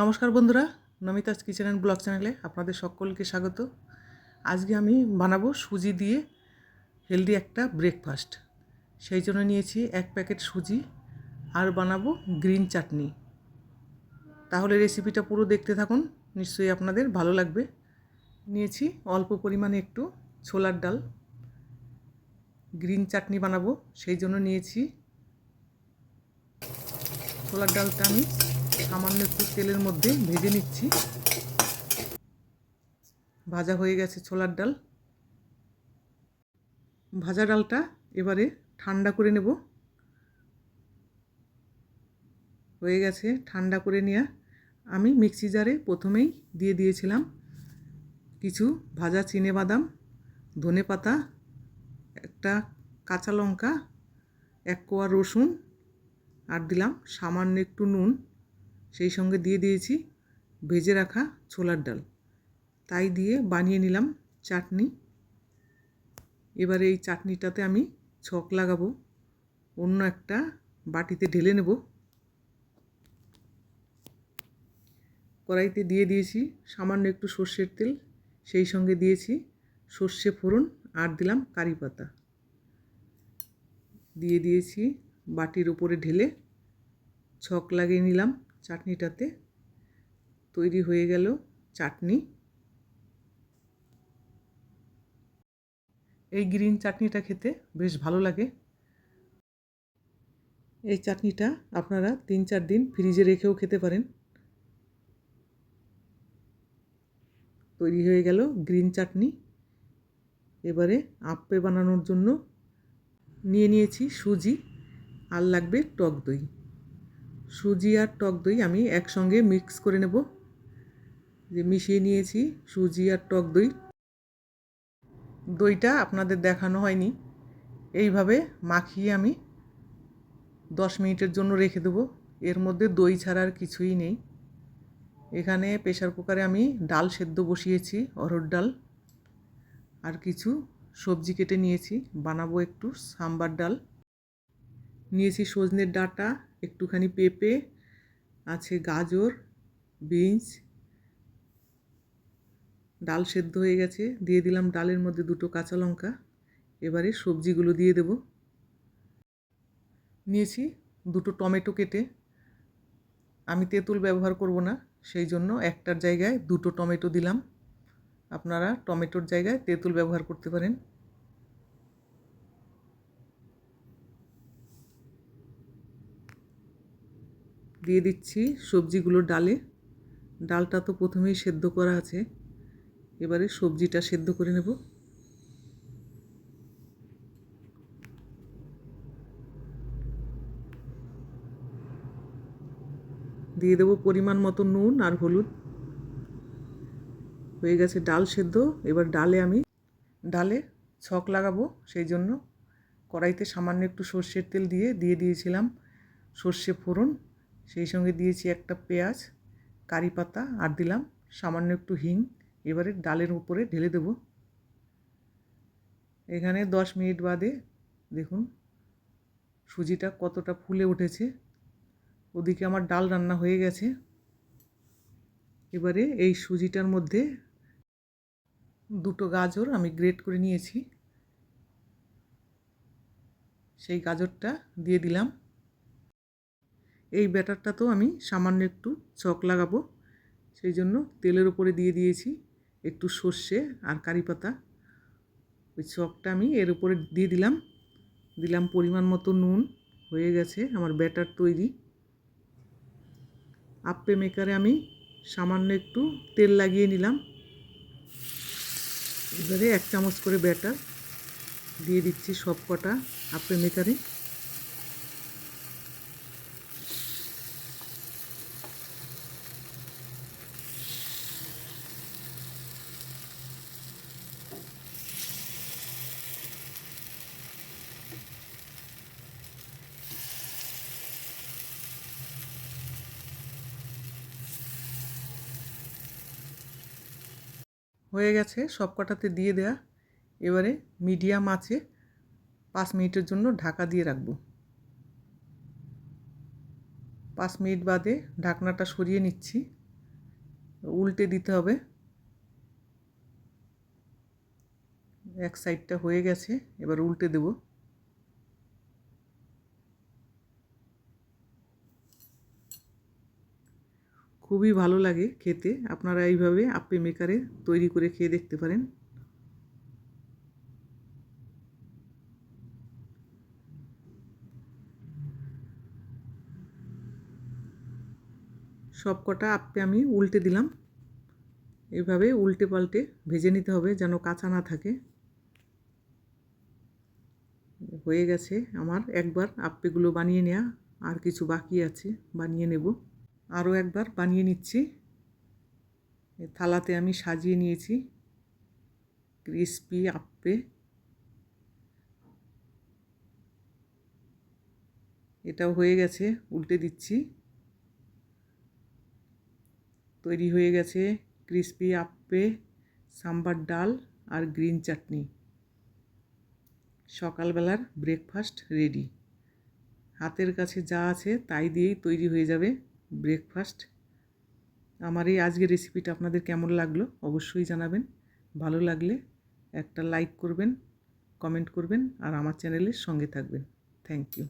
নমস্কার বন্ধুরা, নমিতাস kitchen and blog চ্যানেলে আপনাদের সকলকে স্বাগত। আজকে আমি বানাবো সুজি দিয়ে হেলদি একটা ব্রেকফাস্ট। সেই জন্য নিয়েছি এক প্যাকেট সুজি আর বানাবো গ্রিন চাটনি। তাহলে রেসিপিটা পুরো দেখতে থাকুন, নিশ্চয়ই আপনাদের ভালো লাগবে। নিয়েছি অল্প পরিমাণে একটু ছোলার ডাল। গ্রিন চাটনি বানাবো, সেই জন্য নিয়েছি ছোলার ডালটা আমি সামান্য একটু তেলের মধ্যে ভেজে নিচ্ছি। ভাজা হয়ে গেছে ছোলার ডাল। ভাজা ডালটা এবারে ঠান্ডা করে নেব। হয়ে গেছে ঠান্ডা করে নেওয়া আমি মিক্সি জারে প্রথমেই দিয়ে দিয়েছিলাম কিছু ভাজা চিনে বাদাম, ধনে পাতা, একটা কাঁচা লঙ্কা, এক কোয়া রসুন, আর দিলাম সামান্য একটু নুন। সেই সঙ্গে দিয়ে দিয়েছি ভেজে রাখা ছোলার ডাল। তাই দিয়ে বানিয়ে নিলাম চাটনি। এবারে এই চাটনিটাতে আমি ছক লাগাবো, অন্য একটা বাটিতে ঢেলে নেব। কড়াইতে দিয়ে দিয়েছি সামান্য একটু সর্ষের তেল, সেই সঙ্গে দিয়েছি সর্ষে ফোড়ন আর দিলাম কারি পাতা। দিয়ে দিয়েছি বাটির উপরে ঢেলে, ছক লাগিয়ে নিলাম চাটনিটাতে তৈরি হয়ে গেল চাটনি। এই গ্রিন চাটনিটা খেতে বেশ ভালো লাগে। এই চাটনিটা আপনারা তিন চার দিন ফ্রিজে রেখেও খেতে পারেন। তৈরি হয়ে গেল গ্রিন চাটনি। এবারে আপ্পে বানানোর জন্য নিয়ে নিয়েছি সুজি। আর লাগবে টক দই। সুজি আর টক দই আমি একসঙ্গে মিক্স করে নেব। যে মিশিয়ে নিয়েছি সুজি আর টক দই। দইটা আপনাদের দেখানো হয়নি। এইভাবে মাখিয়ে আমি দশ মিনিটের জন্য রেখে দেবো। এর মধ্যে দই ছাড়া আর কিছুই নেই। এখানে প্রেশার কুকারে আমি ডাল সেদ্ধ বসিয়েছি, অরহর ডাল। আর কিছু সবজি কেটে নিয়েছি। বানাবো একটু সাম্বার ডাল। নিয়েছি সজনের ডাঁটা, একটুখানি পেঁপে, আছে গাজর, বিনস, ডাল সেদ্ধ হয়ে গেছে। দিয়ে দিলাম ডালের মধ্যে দুটো কাঁচা লঙ্কা। এবারে সবজিগুলো দিয়ে দেব। নিয়েছি দুটো টমেটো কেটে। আমি তেঁতুল ব্যবহার করব না, সেই জন্য একটার জায়গায় দুটো টমেটো দিলাম। আপনারা টমেটোর জায়গায় তেঁতুল ব্যবহার করতে পারেন। দিয়ে দিচ্ছি সবজিগুলো ডালে। ডালটা তো প্রথমেই সেদ্ধ করা আছে। এবারে সবজিটা সেদ্ধ করে নেব। দিয়ে দেবো পরিমাণ মতো নুন আর হলুদ। হয়ে গেছে ডাল সেদ্ধ। এবার ডালে আমি, ডালে ছক লাগাবো সেই জন্য। কড়াইতে সামান্য একটু সর্ষের তেল দিয়ে দিয়ে দিয়েছিলাম সর্ষে ফোড়ন। সেই সঙ্গে দিয়েছি একটা পেঁয়াজ, কারি পাতা আর দিলাম সামান্য একটু হিং। এবারে ডালের উপরে ঢেলে দেব। এখানে দশ মিনিট বাদে দেখুন সুজিটা কতটা ফুলে উঠেছে। ওদিকে আমার ডাল রান্না হয়ে গেছে। এবারে এই সুজিটার মধ্যে দুটো গাজর আমি গ্রেট করে নিয়েছি। সেই গাজরটা দিয়ে দিলাম। এই ব্যাটারটা তো আমি সামান্য একটু চক লাগাবো। সেই জন্য তেলের উপরে দিয়ে দিয়েছি একটু সর্ষে আর কারি পাতা। ওই চকটা আমি এর উপরে দিয়ে দিলাম। দিলাম পরিমাণ মতো নুন, হয়ে গেছে আমার ব্যাটার তৈরি। আপ্পে মেকারে আমি সামান্য একটু তেল লাগিয়ে নিলাম। এবারে এক চামচ করে ব্যাটার দিয়ে দিচ্ছি সব কটা আপ্পে মেকারে। হয়ে গেছে সব কটাতে দিয়ে দেয়া। এবারে মিডিয়াম আছে, পাঁচ মিনিটের জন্য ঢাকা দিয়ে রাখব। পাঁচ মিনিট বাদে ঢাকনাটা সরিয়ে নিচ্ছি। উল্টে দিতে হবে। এক সাইডটা হয়ে গেছে, এবার উল্টে দেব। খুবই ভালো লাগে খেতে। আপনারা এইভাবে আপ্পে মেকারে তৈরি করে খেয়ে দেখতে পারেন। সব কটা আপ্পে আমি উল্টে দিলাম। এভাবে উল্টে পাল্টে ভেজে নিতে হবে যেন কাঁচা না থাকে। হয়ে গেছে আমার একবার আপ্পেগুলো বানিয়ে নেওয়া আর কিছু বাকি আছে, বানিয়ে নেব। আরও একবার বানিয়ে নিচ্ছি। থালাতে আমি সাজিয়ে নিয়েছি। ক্রিসপি আপ্পে। এটাও হয়ে গেছে, উল্টে দিচ্ছি। তৈরি হয়ে গেছে ক্রিসপি আপ্পে, সাম্বার ডাল আর গ্রিন চাটনি। সকালবেলার ব্রেকফাস্ট রেডি। হাতের কাছে যা আছে তাই দিয়েই তৈরি হয়ে যাবে। ব্রেকফাস্ট আমার এই আজকের রেসিপিটা আপনাদের কেমন লাগল অবশ্যই জানাবেন। ভালো লাগলে একটা লাইক করবেন কমেন্ট করবেন, আর আমার চ্যানেলের সঙ্গে থাকবেন। Thank you